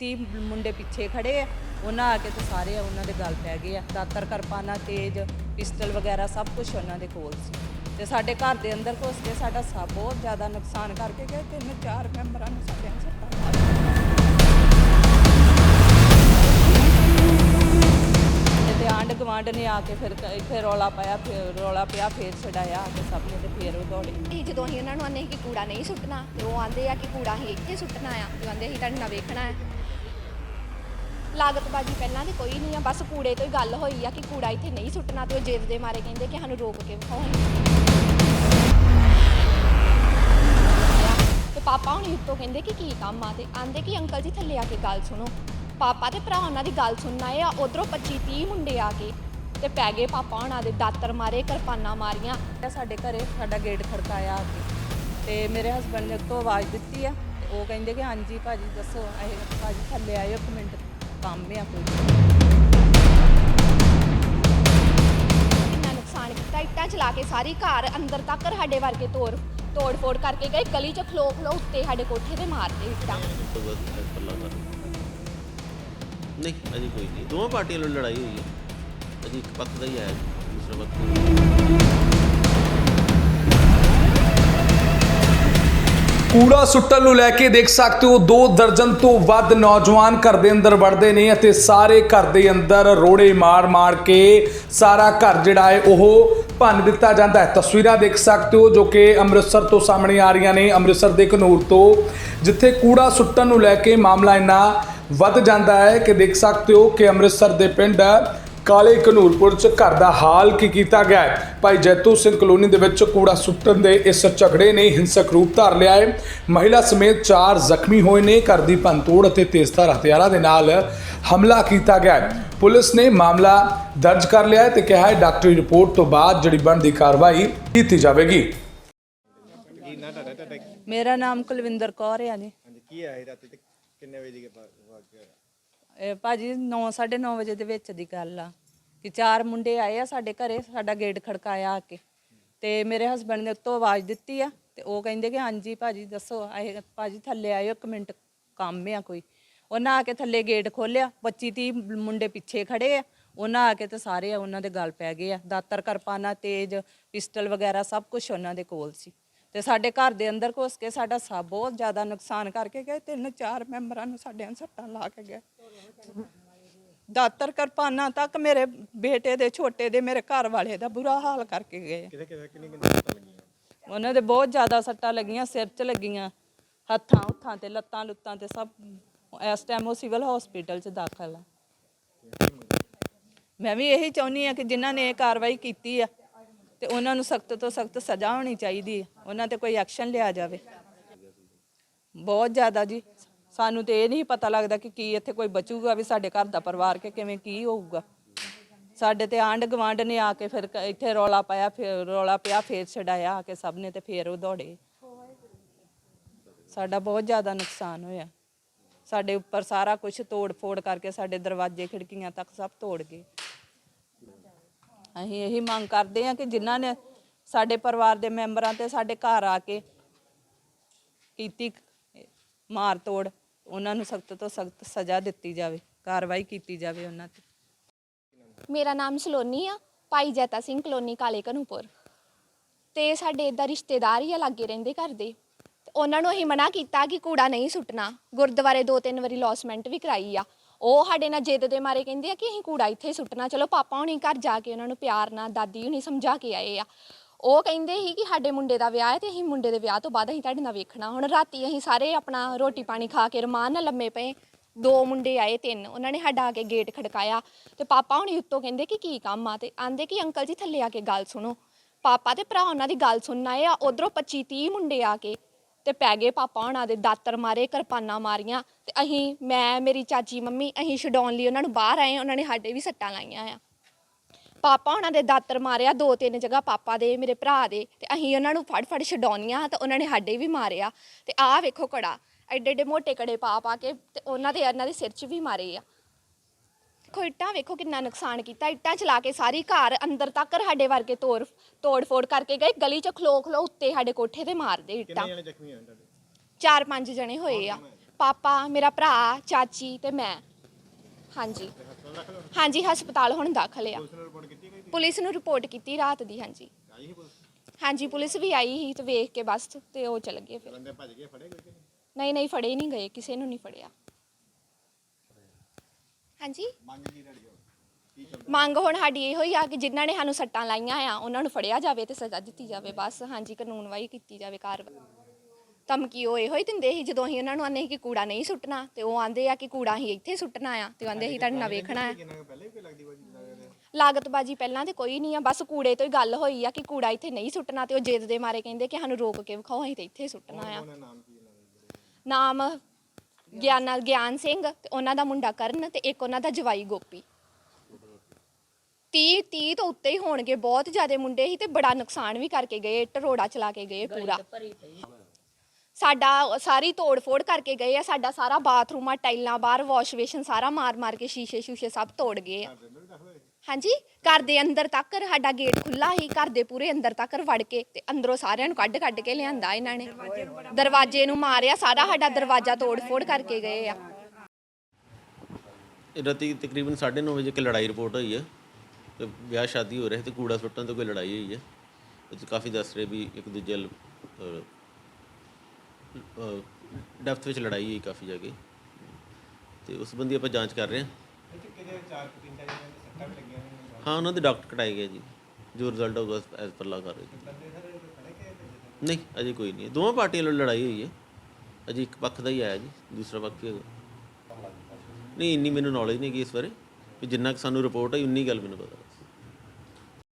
30 ਮੁੰਡੇ ਪਿੱਛੇ ਖੜੇ ਆ। ਉਹਨਾਂ ਆ ਕੇ ਤੇ ਸਾਰੇ ਉਹਨਾਂ ਦੇ ਗੱਲ ਪੈ ਗਏ ਆ। ਦਾਤਰ ਕਿਰਪਾਨਾਂ, ਤੇਜ, ਪਿਸਟਲ ਵਗੈਰਾ ਸਭ ਕੁਝ ਉਹਨਾਂ ਦੇ ਕੋਲ ਸੀ। ਤੇ ਸਾਡੇ ਘਰ ਦੇ ਅੰਦਰ ਘੁਸ ਕੇ ਸਾਡਾ ਸਭ ਬਹੁਤ ਜ਼ਿਆਦਾ ਨੁਕਸਾਨ ਕਰਕੇ ਗਏ ਤਿੰਨ ਚਾਰ ਮੈਂਬਰਾਂ ਨੂੰ ਸਾਡੇ ਸੱਟਾਂ ਮਾਰੀਆਂ। ਤੇ ਆਂਡ ਗਵਾਂਡ ਨੇ ਆ ਕੇ ਫਿਰ ਕ- ਇੱਥੇ ਰੌਲਾ ਪਾਇਆ, ਫਿਰ ਰੌਲਾ ਪਿਆ, ਫਿਰ ਛਡਾਇਆ ਆ ਕੇ ਸਭ ਨੇ ਤੇ ਫਿਰ ਉਹ ਦੌੜੇ। ਇਹ ਜਦੋਂ ਅਸੀਂ ਉਹਨਾਂ ਨੂੰ ਆਨੇ ਕਿ ਕੂੜਾ ਨਹੀਂ ਸੁੱਟਣਾ, ਤੇ ਉਹ ਆਂਦੇ ਆ ਕਿ ਕੂੜਾ ਅਸੀਂ ਇੱਥੇ ਸੁੱਟਣਾ ਆ। ਜੋ ਆਂਦੇ ਅਸੀਂ ਤੁਹਾਡੇ ਨਾਲ ਵੇਖਣਾ ਹੈ ਲਾਗਤਬਾਜੀ ਪਹਿਲਾਂ ਦੀ ਕੋਈ ਨਹੀਂ ਆ, ਬਸ ਕੂੜੇ ਤੋਂ ਹੀ ਗੱਲ ਹੋਈ ਆ ਕਿ ਕੂੜਾ ਇੱਥੇ ਨਹੀਂ ਸੁੱਟਣਾ ਤੇ ਉਹ ਜਿੱਦ ਦੇ ਮਾਰੇ ਕਹਿੰਦੇ ਕਿ ਸਾਨੂੰ ਰੋਕ ਕੇ ਵਿਖਾਓ। ਤੇ ਪਾਪਾ ਹੁਣੀ ਉੱਤੋਂ ਕਹਿੰਦੇ ਕਿ ਕੀ ਕੰਮ ਆ ਤੇ ਆਂਦੇ ਕਿ ਅੰਕਲ ਜੀ ਥੱਲੇ ਆ ਕੇ ਗੱਲ ਸੁਣੋ। ਪਾਪਾ ਤੇ ਭਰਾ ਉਹਨਾਂ ਦੀ ਗੱਲ ਸੁਣਨਾ ਆ, ਉਧਰੋਂ 25 30 ਮੁੰਡੇ ਆ ਕੇ ਤੇ ਪੈ ਗਏ ਪਾਪਾ ਉਹਨਾਂ ਦੇ ਦਾਤਰ ਮਾਰੇ, ਕਿਰਪਾਨਾਂ ਮਾਰੀਆਂ। ਤੇ ਸਾਡੇ ਘਰੇ ਸਾਡਾ ਗੇਟ ਖੜਕਾਇਆ ਆ ਕੇ। ਤੇ ਮੇਰੇ ਹਸਬੰਡ ਨੇ ਉੱਤੋਂ ਆਵਾਜ਼ ਦਿੱਤੀ ਆ ਉਹ ਕਹਿੰਦੇ ਕਿ ਹਾਂਜੀ ਭਾਜੀ ਦੱਸੋ, ਇਹ ਭਾਜੀ ਥੱਲੇ ਆਇਓ ਇੱਕ ਮਿੰਟ। ਕੰਮ ਆ ਕੋਈ। ਕਿੰਨਾ ਨੁਕਸਾਨ ਕੀਤਾ ਇੱਟਾਂ ਚਲਾ ਕੇ ਸਾਰੀ ਘਰ ਅੰਦਰ ਤੱਕ ਸਾਡੇ ਵਰਗੇ ਤੋੜ ਤੋੜ ਫੋੜ ਕਰਕੇ ਗਏ ਗਲੀ 'ਚ ਖਲੋ ਖਲੋ ਉੱਤੇ ਸਾਡੇ ਕੋਠੇ ਤੇ ਮਾਰਦੇ ਇੱਟਾਂ। ਤੋਂ ਬਾਅਦ ਇਹ ਪੱਲਾ ਕਰ ਨਹੀਂ ਅਜੇ ਕੋਈ ਨਹੀਂ। ਦੋਵਾਂ ਪਾਰਟੀਆਂ ਨਾਲ ਲੜਾਈ ਹੋਈ ਹੈ। ਅਜੇ ਇੱਕ ਪੱਖ ਦਾ ਹੀ ਆਇਆ ਦੂਸਰਾ ਪੱਖ। ਨਹੀਂ। ਕੂੜਾ ਸੁੱਟਣ ਨੂੰ ਲੈ ਕੇ ਦੇਖ ਸਕਦੇ ਹੋ, ਦੋ ਦਰਜਨ ਤੋਂ ਵੱਧ ਨੌਜਵਾਨ ਘਰ ਦੇ ਅੰਦਰ ਵੜਦੇ ਨੇ ਅਤੇ ਸਾਰੇ ਘਰ ਦੇ ਅੰਦਰ ਰੋੜੇ ਮਾਰ-ਮਾਰ ਕੇ ਸਾਰਾ ਘਰ ਜਿਹੜਾ ਹੈ ਉਹ ਭੰਨ ਦਿੱਤਾ ਜਾਂਦਾ ਹੈ। ਤਸਵੀਰਾਂ ਦੇਖ ਸਕਦੇ ਹੋ ਜੋ ਕਿ ਅੰਮ੍ਰਿਤਸਰ ਤੋਂ ਸਾਹਮਣੇ ਆ ਰਹੀਆਂ ਨੇ। ਅੰਮ੍ਰਿਤਸਰ ਦੇ ਘਨੌਰ ਤੋਂ ਜਿੱਥੇ ਕੂੜਾ ਸੁੱਟਣ ਨੂੰ ਲੈ ਕੇ ਮਾਮਲਾ ਇੰਨਾ ਵੱਧ ਜਾਂਦਾ ਹੈ ਕਿ ਦੇਖ ਸਕਦੇ ਹੋ ਕਿ ਅੰਮ੍ਰਿਤਸਰ ਦੇ ਪਿੰਡ ਕਾਲੇ ਕਨੂਰਪੁਰ ਚ ਘਰ ਦਾ ਹਾਲ ਕੀ ਕੀਤਾ ਗਿਆ ਹੈ? ਭਾਈ ਜੈਤੂ ਸਿੰਘ ਕਲੋਨੀ ਦੇ ਵਿੱਚ ਕੂੜਾ ਸੁੱਟਣ ਦੇ ਇਸ ਝਗੜੇ ਨੇ ਹਿੰਸਕ ਰੂਪ ਧਾਰ ਲਿਆ ਹੈ। ਮਹਿਲਾ ਸਮੇਤ ਚਾਰ ਜ਼ਖਮੀ ਹੋਏ ਨੇ। ਘਰ ਦੀ ਭੰਨਤੋੜ ਅਤੇ ਤੇਜ਼ਧਾਰ ਹਥਿਆਰਾਂ ਦੇ ਨਾਲ ਹਮਲਾ ਕੀਤਾ ਗਿਆ ਹੈ। ਪੁਲਿਸ ਨੇ ਮਾਮਲਾ ਦਰਜ ਕਰ ਲਿਆ ਹੈ ਤੇ ਕਿਹਾ ਹੈ ਡਾਕਟਰੀ ਰਿਪੋਰਟ ਤੋਂ ਬਾਅਦ ਜਿਹੜੀ ਬਣਦੀ ਕਾਰਵਾਈ ਕੀਤੀ ਜਾਵੇਗੀ। ਮੇਰਾ ਨਾਮ ਕੁਲਵਿੰਦਰ ਕੌਰ ਆ ਜੀ। ਹਾਂਜੀ ਕੀ ਆਇਆ ਰਾਤੀ ਤੇ ਕਿੰਨੇ ਵਜੇ ਦੀ ਵਾਕਿਆ ਇਹ ਭਾਜੀ 9 ਨੌ ਵਜੇ ਦੇ ਵਿੱਚ ਦੀ ਗੱਲ ਆ ਕਿ ਚਾਰ ਮੁੰਡੇ ਆਏ ਆ ਸਾਡੇ ਘਰੇ, ਸਾਡਾ ਗੇਟ ਖੜਕਾਇਆ ਆ ਕੇ। ਤੇ ਮੇਰੇ ਹਸਬੰਡ ਨੇ ਉੱਤੋਂ ਆਵਾਜ਼ ਦਿੱਤੀ ਆ ਤੇ ਉਹ ਕਹਿੰਦੇ ਕਿ ਹਾਂਜੀ ਭਾਜੀ ਦੱਸੋ, ਆਏ ਭਾਜੀ ਥੱਲੇ ਆਇਓ ਇੱਕ ਮਿੰਟ, ਕੰਮ ਆ ਕੋਈ। ਉਹਨਾਂ ਆ ਕੇ ਥੱਲੇ ਗੇਟ ਖੋਲਿਆ 25 30 ਮੁੰਡੇ ਪਿੱਛੇ ਖੜੇ ਆ। ਉਹਨਾਂ ਆ ਕੇ ਤੇ ਸਾਰੇ ਉਹਨਾਂ ਦੇ ਗੱਲ ਪੈ ਗਏ ਆ। ਦਾਤਰ, ਕਿਰਪਾਨਾਂ, ਤੇਜ, ਪਿਸਟਲ ਵਗੈਰਾ ਸਭ ਕੁਝ ਉਹਨਾਂ ਦੇ ਕੋਲ ਸੀ। ਤੇ ਸਾਡੇ ਘਰ ਦੇ ਅੰਦਰ ਘੁਸ ਕੇ ਸਾਡਾ ਸਭ ਬਹੁਤ ਜ਼ਿਆਦਾ ਨੁਕਸਾਨ ਕਰਕੇ ਗਏ ਤਿੰਨ ਚਾਰ ਮੈਂਬਰਾਂ ਨੂੰ ਸਾਡਿਆਂ ਸੱਟਾਂ ਲਾ ਕੇ ਗਏ। ਦਾਤਰ ਕਿਰਪਾਨਾਂ ਤੱਕ ਮੇਰੇ ਬੇਟੇ ਦੇ ਛੋਟੇ ਦੇ ਮੇਰੇ ਘਰ ਵਾਲੇ ਦਾ ਬੁਰਾ ਹਾਲ ਕਰਕੇ ਗਏ। ਕਿਤੇ ਕਿਤੇ ਕਿੰਨੀ ਕਿੰਨੀ ਸੱਟਾਂ ਲੱਗੀਆਂ? ਉਹਨਾਂ ਦੇ ਬਹੁਤ ਜ਼ਿਆਦਾ ਸੱਟਾਂ ਲੱਗੀਆਂ ਸਿਰ 'ਚ ਲੱਗੀਆਂ ਹੱਥਾਂ ਉੱਥਾਂ ਤੇ ਲੱਤਾਂ ਲੁੱਤਾਂ ਤੇ ਸਭ ਇਸ ਟਾਈਮ ਉਹ ਸਿਵਲ ਹਸਪੀਟਲ 'ਚ ਦਾਖਲ ਆ। ਮੈਂ ਵੀ ਇਹੀ ਚਾਹੁੰਦੀ ਆ ਕਿ ਜਿਨ੍ਹਾਂ ਨੇ ਇਹ ਕਾਰਵਾਈ ਕੀਤੀ ਆ ਤੇ ਉਹਨਾਂ ਨੂੰ ਸਖਤ ਤੋਂ ਸਖਤ ਸਜ਼ਾ ਹੋਣੀ ਚਾਹੀਦੀ ਹੈ। ਉਹਨਾਂ ਤੇ ਕੋਈ ਐਕਸ਼ਨ ਲਿਆ ਜਾਵੇ। ਬਹੁਤ ਜ਼ਿਆਦਾ ਜੀ। ਸਾਨੂੰ ਤੇ ਇਹ ਨਹੀਂ ਪਤਾ ਲੱਗਦਾ ਕਿ ਕੀ ਇੱਥੇ ਕੋਈ ਬਚੂਗਾ ਵੀ ਸਾਡੇ ਘਰ ਦਾ ਪਰਿਵਾਰ ਕੇ ਕਿਵੇਂ ਕੀ ਹੋਊਗਾ। ਸਾਡੇ ਤੇ ਆਂਡ ਗਵਾਂਡ ਨੇ ਆ ਕੇ ਫਿਰ ਕ- ਇੱਥੇ ਰੌਲਾ ਪਾਇਆ, ਫਿਰ ਰੌਲਾ ਪਿਆ, ਫੇਰ ਛਡਾਇਆ ਆ ਕੇ ਸਭ ਨੇ ਤੇ ਫੇਰ ਉਹ ਦੌੜੇ। ਸਾਡਾ ਬਹੁਤ ਜ਼ਿਆਦਾ ਨੁਕਸਾਨ ਹੋਇਆ। ਸਾਡੇ ਉੱਪਰ ਸਾਰਾ ਕੁਝ ਤੋੜ ਫੋੜ ਕਰਕੇ ਸਾਡੇ ਦਰਵਾਜ਼ੇ, ਖਿੜਕੀਆਂ ਤੱਕ ਸਭ ਤੋੜ ਗਏ। ਅਸੀਂ ਇਹੀ ਮੰਗ ਕਰਦੇ ਹਾਂ ਕਿ ਜਿਨ੍ਹਾਂ ਨੇ ਸਾਡੇ ਪਰਿਵਾਰ ਦੇ ਮੈਂਬਰਾਂ ਤੇ ਸਾਡੇ ਘਰ ਆ ਕੇ ਕੀਤੀ ਮਾਰ ਤੋੜ, ਉਹਨਾਂ ਨੂੰ ਸਖਤ ਤੋਂ ਸਖਤ ਸਜ਼ਾ ਦਿੱਤੀ ਜਾਵੇ, ਕਾਰਵਾਈ ਕੀਤੀ ਜਾਵੇ ਉਹਨਾਂ ਤੇ। ਮੇਰਾ ਨਾਮ ਸਲੋਨੀ ਆ, ਭਾਈ ਜੈਤਾ ਸਿੰਘ ਕਲੋਨੀ ਕਾਲੇ ਕਨੂਪੁਰ ਤੇ ਸਾਡੇ ਇਦਾਂ ਰਿਸ਼ਤੇਦਾਰ ਹੀ ਆ ਲਾਗੇ ਰਹਿੰਦੇ ਘਰ ਦੇ। ਤੇ ਉਹਨਾਂ ਨੂੰ ਅਸੀਂ ਮਨਾ ਕੀਤਾ ਕਿ ਕੂੜਾ ਨਹੀਂ ਸੁੱਟਣਾ। ਗੁਰਦੁਆਰੇ ਦੋ ਤਿੰਨ ਵਾਰੀ ਲੌਸਮੈਂਟ ਵੀ ਕਰਾਈ ਆ। ਉਹ ਸਾਡੇ ਨਾਲ ਜਿੱਦ ਦੇ ਮਾਰੇ ਕਹਿੰਦੇ ਆ ਕਿ ਅਸੀਂ ਕੂੜਾ ਇੱਥੇ ਸੁੱਟਣਾ। ਚਲੋ ਪਾਪਾ ਹੁਣੀ ਘਰ ਜਾ ਕੇ ਉਹਨਾਂ ਨੂੰ ਪਿਆਰ ਨਾਲ, ਦਾਦੀ ਹੁਣੀ ਸਮਝਾ ਕੇ ਆਏ ਆ। ਉਹ ਕਹਿੰਦੇ ਸੀ ਕਿ ਸਾਡੇ ਮੁੰਡੇ ਦਾ ਵਿਆਹ ਹੈ ਤੇ ਅਸੀਂ ਮੁੰਡੇ ਦੇ ਵਿਆਹ ਤੋਂ ਬਾਅਦ ਅਸੀਂ ਤੁਹਾਡੇ ਨਾਲ ਵੇਖਣਾ। ਹੁਣ ਰਾਤੀ ਅਸੀਂ ਸਾਰੇ ਆਪਣਾ ਰੋਟੀ ਪਾਣੀ ਖਾ ਕੇ ਰਮਾਨ ਨਾਲ ਲੰਮੇ ਪਏ। ਦੋ ਮੁੰਡੇ ਆਏ, ਤਿੰਨ। ਉਹਨਾਂ ਨੇ ਸਾਡਾ ਆ ਕੇ ਗੇਟ ਖੜਕਾਇਆ ਤੇ ਪਾਪਾ ਹੁਣੀ ਉੱਤੋਂ ਕਹਿੰਦੇ ਕਿ ਕੀ ਕੰਮ ਆ ਤੇ ਆਂਦੇ ਕਿ ਅੰਕਲ ਜੀ ਥੱਲੇ ਆ ਕੇ ਗੱਲ ਸੁਣੋ। ਪਾਪਾ ਤੇ ਭਰਾ ਉਹਨਾਂ ਦੀ ਗੱਲ ਸੁਣਨ ਆ, ਉਧਰੋਂ 25 30 ਮੁੰਡੇ ਆ ਕੇ ਤੇ ਪੈ ਗਏ ਪਾਪਾ ਉਹਨਾਂ ਦੇ ਦਾਤਰ ਮਾਰੇ, ਕਿਰਪਾਨਾਂ ਮਾਰੀਆਂ ਤੇ ਅਸੀਂ ਮੈਂ, ਮੇਰੀ ਚਾਚੀ, ਮੰਮੀ ਅਸੀਂ ਛਡਾਉਣ ਲਈ ਉਹਨਾਂ ਨੂੰ ਬਾਹਰ ਆਏ ਉਹਨਾਂ ਨੇ ਸਾਡੇ ਵੀ ਸੱਟਾਂ ਲਾਈਆਂ ਆ। ਪਾਪਾ ਉਹਨਾਂ ਦੇ ਦਾਤਰ ਮਾਰਿਆ, ਦੋ ਤਿੰਨ ਜਗ੍ਹਾ ਪਾਪਾ ਦੇ, ਮੇਰੇ ਭਰਾ ਦੇ ਤੇ ਅਸੀਂ ਉਹਨਾਂ ਨੂੰ ਫੜ ਫੜ ਛਡਾਉਣੀਆਂ ਤੇ ਉਹਨਾਂ ਨੇ ਸਾਡੇ ਵੀ ਮਾਰਿਆ ਤੇ ਆਹ ਵੇਖੋ ਕੜਾ ਐਡੇ ਐਡੇ ਮੋਟੇ ਕੜੇ ਪਾ ਪਾ ਕੇ ਤੇ ਉਹਨਾਂ ਦੇ, ਇਹਨਾਂ ਦੇ ਸਿਰ 'ਚ ਵੀ ਮਾਰੇ ਆ। ਦੇਖੋ ਇੱਟਾਂ ਵੇਖੋ ਕਿੰਨਾ ਨੁਕਸਾਨ ਕੀਤਾ। ਇੱਟਾਂ ਚਲਾ ਕੇ ਸਾਰੀ ਘਰ ਅੰਦਰ ਤੱਕ ਸਾਡੇ ਵਰਗੇ ਤੋੜ ਤੋੜ ਫੋੜ ਕਰਕੇ ਗਏ। ਗਲੀ 'ਚ ਖਲੋ ਖਲੋ ਉੱਤੇ ਸਾਡੇ ਕੋਠੇ ਤੇ ਮਾਰਦੇ ਇੱਟਾਂ। ਕਿੰਨੇ ਜਣੇ ਜ਼ਖਮੀ ਹੋਏ ਤੁਹਾਡੇ? ਚਾਰ ਪੰਜ ਜਣੇ ਹੋਏ ਆ। ਪਾਪਾ ਮੇਰਾ ਭਰਾ ਚਾਚੀ ਤੇ ਮੈਂ। ਹਾਂਜੀ। ਹਾਂਜੀ ਹਸਪਤਾਲ ਹੁਣ ਦਾਖਲ ਆ। ਪੁਲਿਸ ਨੂੰ ਰਿਪੋਰਟ ਕੀਤੀ ਰਾਤ ਦੀ ਹਾਂਜੀ। ਹਾਂਜੀ ਪੁਲਿਸ ਵੀ ਆਈ ਸੀ ਤੇ ਵੇਖ ਕੇ ਬਸ ਤੇ ਉਹ ਚਲ ਗਏ ਫਿਰ। ਬੰਦੇ ਭੱਜ ਗਏ ਫੜੇ ਗਏ ਕਿ ਨਹੀਂ? ਨਹੀਂ ਨਹੀਂ ਫੜੇ ਨਹੀਂ ਗਏ ਕਿਸੇ ਨੂੰ ਨਹੀਂ ਫੜਿਆ। ਹਾਂਜੀ? ਮੰਗ ਕੀ ਤੁਹਾਡੀ ਹੋ ਕੀ ਚਾਹੁੰਦੇ ਮੰਗ ਹੁਣ ਸਾਡੀ ਇਹੋ ਹੀ ਆ ਕਿ ਜਿਨ੍ਹਾਂ ਨੇ ਸਾਨੂੰ ਸੱਟਾਂ ਲਾਈਆਂ ਆ ਉਹਨਾਂ ਨੂੰ ਫੜਿਆ ਜਾਵੇ ਤੇ ਸਜ਼ਾ ਦਿੱਤੀ ਜਾਵੇ ਬਸ ਹਾਂਜੀ ਕਾਨੂੰਨਵਾਈ ਕੀਤੀ ਜਾਵੇ ਕਾਰਵਾਈ ਧਮਕੀ ਉਹ ਇਹੋ ਹੀ ਦਿੰਦੇ ਸੀ ਜਦੋਂ ਅਸੀਂ ਉਹਨਾਂ ਨੂੰ ਆਨੇ ਸੀ ਕਿ ਕੂੜਾ ਨਹੀਂ ਸੁੱਟਣਾ ਤੇ ਉਹ ਆਂਦੇ ਆ ਕਿ ਕੂੜਾ ਅਸੀਂ ਇੱਥੇ ਸੁੱਟਣਾ ਆ ਤੇ ਆਂਦੇ ਅਸੀਂ ਤੁਹਾਡੇ ਨਾਲ ਵੇਖਣਾ ਆ। ਕਿੰਨਾ ਕੁ ਪਹਿਲੇ ਵੀ ਕੋਈ ਲੱਗਦੀ ਬਾਜੀ ਲੱਗਦੇ ਲਾਗਤਬਾਜੀ ਪਹਿਲਾਂ ਤੇ ਕੋਈ ਨਹੀਂ ਆ ਬਸ ਕੂੜੇ ਤੋਂ ਹੀ ਗੱਲ ਹੋਈ ਆ ਕਿ ਕੂੜਾ ਇੱਥੇ ਨਹੀਂ ਸੁੱਟਣਾ ਤੇ ਉਹ ਜਿੱਦ ਦੇ ਮਾਰੇ ਕਹਿੰਦੇ ਕਿ ਸਾਨੂੰ ਰੋਕ ਕੇ ਵਿਖਾਓ ਅਸੀਂ ਤੇ ਇੱਥੇ ਸੁੱਟਣਾ ਆ। ਉਹਨਾਂ ਨਾਮ ਕੀ ਇਹਨਾਂ ਦਾ? ਨਾਮ ਗਿਆਨ ਗਿਆਨ ਸਿੰਘ ਤੇ ਉਹਨਾਂ ਦਾ ਮੁੰਡਾ ਕਰਨ ਤੇ ਇੱਕ ਉਹਨਾਂ ਦਾ ਜਵਾਈ ਗੋਪੀ। 30 30 ਤੋਂ ਉੱਤੇ ਹੀ ਹੋਣਗੇ ਬਹੁਤ ਜ਼ਿਆਦੇ ਮੁੰਡੇ ਸੀ ਤੇ ਬੜਾ ਨੁਕਸਾਨ ਵੀ ਕਰਕੇ ਗਏ ਇੱਟ ਰੋੜਾ ਚਲਾ ਕੇ ਗਏ ਪੂਰਾ। ਸਾਡਾ ਸਾਰੀ ਤੋੜ ਫੋੜ ਕਰਕੇ ਗਏ ਆ ਸਾਡਾ ਸਾਰਾ ਬਾਥਰੂਮ ਆ ਟਾਈਲਾਂ ਬਾਹਰ ਵਾਸ਼ ਬੇਸ਼ਨ ਸਾਰਾ ਮਾਰ ਮਾਰ ਕੇ ਸ਼ੀਸ਼ੇ ਸ਼ੂਸ਼ੇ ਸਭ ਤੋੜ ਗਏ ਆ। ਹਾਂਜੀ, ਘਰ ਦੇ ਅੰਦਰ ਤੱਕ ਸਾਡਾ ਗੇਟ ਖੁੱਲਾ ਸੀ, ਘਰ ਦੇ ਪੂਰੇ ਅੰਦਰ ਤੱਕ ਵੜ ਕੇ ਤੇ ਅੰਦਰੋਂ ਸਾਰਿਆਂ ਨੂੰ ਕੱਢ ਕੱਢ ਕੇ ਲਿਆਂਦਾ ਇਹਨਾਂ ਨੇ। ਦਰਵਾਜ਼ੇ ਨੂੰ ਮਾਰਿਆ, ਸਾਰਾ ਸਾਡਾ ਦਰਵਾਜ਼ਾ ਤੋੜ ਫੋੜ ਕਰਕੇ ਗਏ ਆ। ਰਾਤੀ ਤਕਰੀਬਨ 9:30 ਵਜੇ ਕਿ ਲੜਾਈ ਰਿਪੋਰਟ ਹੋਈ ਹੈ। ਤੇ ਵਿਆਹ ਸ਼ਾਦੀ ਹੋ ਰਿਹਾ ਤੇ ਕੂੜਾ ਸੁੱਟਣ ਤੋਂ ਕੋਈ ਲੜਾਈ ਹੋਈ ਹੈ। ਉਹ ਕਾਫੀ ਦੱਸ ਰਹੇ ਵੀ ਇੱਕ ਦੂਜੇ ਡੈਫਥ ਵਿੱਚ ਲੜਾਈ ਹੋਈ ਕਾਫੀ ਜਾ ਕੇ। ਤੇ ਉਸ ਸੰਬੰਧੀ ਆਪਾਂ ਜਾਂਚ ਕਰ ਰਹੇ ਹਾਂ। ਹਾਂ, ਉਹਨਾਂ ਦੇ ਡਾਕਟਰ ਕਟਾਏ ਗਏ ਜੀ, ਜੋ ਰਿਜ਼ਲਟ ਹੋਊਗਾ ਐਸ ਪਰ ਲਾ ਕਰ ਰਹੇ ਨਹੀਂ, ਅਜੇ ਕੋਈ ਨਹੀਂ, ਦੋਵਾਂ ਪਾਰਟੀਆਂ ਵੱਲੋਂ ਲੜਾਈ ਹੋਈ ਹੈ। ਅਜੇ ਇੱਕ ਪੱਖ ਦਾ ਹੀ ਆਇਆ ਜੀ, ਦੂਸਰਾ ਪੱਖ ਹੀ ਹੈਗਾ। ਨਹੀਂ, ਇੰਨੀ ਮੈਨੂੰ ਨੌਲੇਜ ਨਹੀਂ ਹੈਗੀ ਇਸ ਬਾਰੇ, ਵੀ ਜਿੰਨਾ ਕੁ ਸਾਨੂੰ ਰਿਪੋਰਟ ਹੈ ਉਨੀ ਗੱਲ ਮੈਨੂੰ ਪਤਾ